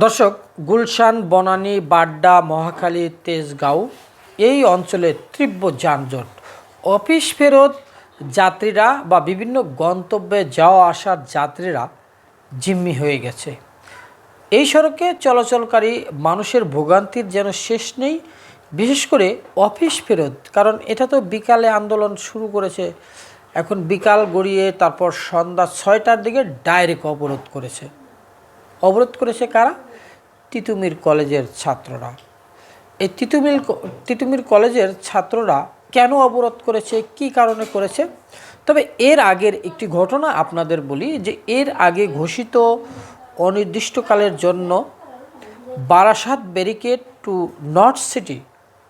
দর্শক, গুলশান, বনানী, বাড্ডা, মহাখালী, তেজগাঁও এই অঞ্চলে তীব্র যানজট। অফিস ফেরত যাত্রীরা বা বিভিন্ন গন্তব্যে যাওয়া আসার যাত্রীরা জিম্মি হয়ে গেছে। এই সড়কে চলাচলকারী মানুষের ভোগান্তির যেন শেষ নেই, বিশেষ করে অফিস ফেরত, কারণ এটা তো বিকালে আন্দোলন শুরু করেছে। এখন বিকাল গড়িয়ে তারপর সন্ধ্যা ছয়টার দিকে ডাইরেক্ট অবরোধ করেছে। অবরোধ করেছে কারা? তিতুমির কলেজের ছাত্ররা। এই তিতুমির তিতুমির কলেজের ছাত্ররা কেন অবরোধ করেছে? কি কারণে করেছে? তবে এর আগের একটি ঘটনা আপনাদের বলি যে এর আগে ঘোষিত অনির্দিষ্টকালের জন্য Barasat barricade to north city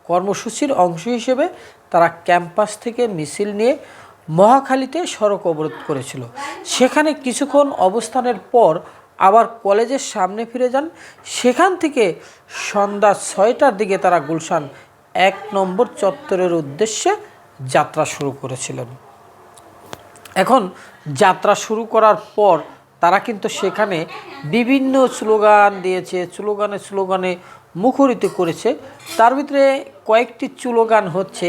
কর্মসূচির অংশ হিসেবে তারা ক্যাম্পাস থেকে মিছিল নিয়ে মহাখালীতে সড়ক অবরোধ করেছিল। সেখানে কিছুক্ষণ অবস্থানের পর আবার কলেজের সামনে ফিরে যান। সেখান থেকে সন্ধ্যা ছয়টার দিকে তারা গুলশান এক নম্বর চত্বরের উদ্দেশ্যে যাত্রা শুরু করেছিলেন। এখন যাত্রা শুরু করার পর তারা কিন্তু সেখানে বিভিন্ন স্লোগান দিয়েছে, স্লোগানে স্লোগানে মুখরিত করেছে। তার ভিতরে কয়েকটি স্লোগান হচ্ছে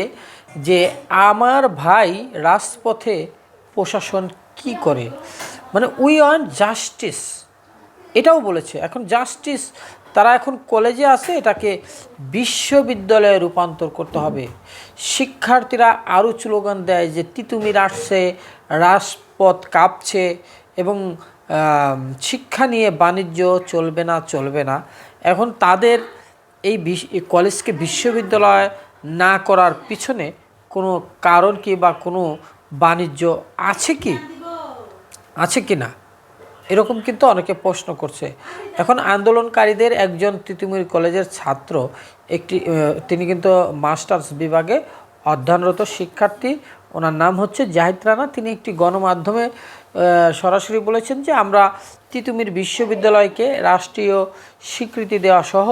যে, আমার ভাই রাজপথে প্রশাসন কি করে? মানে উই ওয়ান্ট জাস্টিস এটাও বলেছে। এখন জাস্টিস তারা এখন কলেজে আছে, এটাকে বিশ্ববিদ্যালয়ে রূপান্তর করতে হবে। শিক্ষার্থীরা আরও স্লোগান দেয় যে, তিতুমির আসছে, রাজপথ কাঁপছে এবং শিক্ষা নিয়ে বাণিজ্য চলবে না চলবে না। এখন তাদের এই কলেজকে বিশ্ববিদ্যালয় না করার পিছনে কোনো কারণ কি বা কোনো বাণিজ্য আছে কি? আছে কি না? এরকম কিন্তু অনেকে প্রশ্ন করছে। এখন আন্দোলনকারীদের একজন তিতুমির কলেজের ছাত্র, একটি তিনি কিন্তু মাস্টার্স বিভাগে অধ্যয়নরত শিক্ষার্থী। ওনার নাম হচ্ছে জাহিদ রানা। তিনি একটি গণমাধ্যমে সরাসরি বলেছেন যে আমরা তিতুমির বিশ্ববিদ্যালয়কে রাষ্ট্রীয় স্বীকৃতি দেওয়া সহ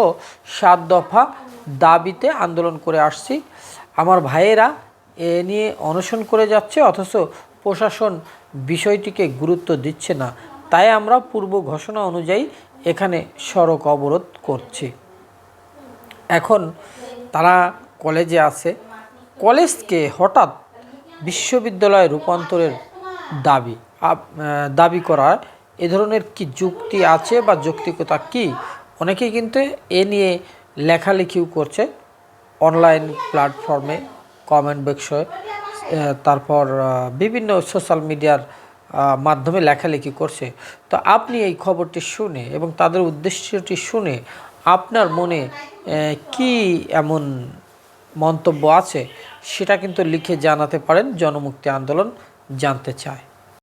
সাত দফা দাবিতে আন্দোলন করে আসছি। আমার ভাইয়েরা এ নিয়ে অনশন করে যাচ্ছে, অথচ প্রশাসন বিষয়টিকে গুরুত্ব দিচ্ছে না। তাই আমরা পূর্ব ঘোষণা অনুযায়ী এখানে সড়ক অবরোধ করছি। এখন তারা কলেজে আছে। কলেজকে হঠাৎ বিশ্ববিদ্যালয়ে রূপান্তরের দাবি দাবি করার এ ধরনের কি যুক্তি আছে বা যৌক্তিকতা কি? অনেকেই কিন্তু এ নিয়ে লেখালেখিও করছে অনলাইন প্ল্যাটফর্মে, কমেন্ট বক্সে তারপর বিভিন্ন সোশ্যাল মিডিয়ার মাধ্যমে লেখালেখি করছে। তো আপনি এই খবরটি শুনে এবং তাদের উদ্দেশ্যটি শুনে আপনার মনে কি এমন মন্তব্য আছে সেটা কিন্তু লিখে জানাতে পারেন। জনমুক্তি আন্দোলন জানতে চায়।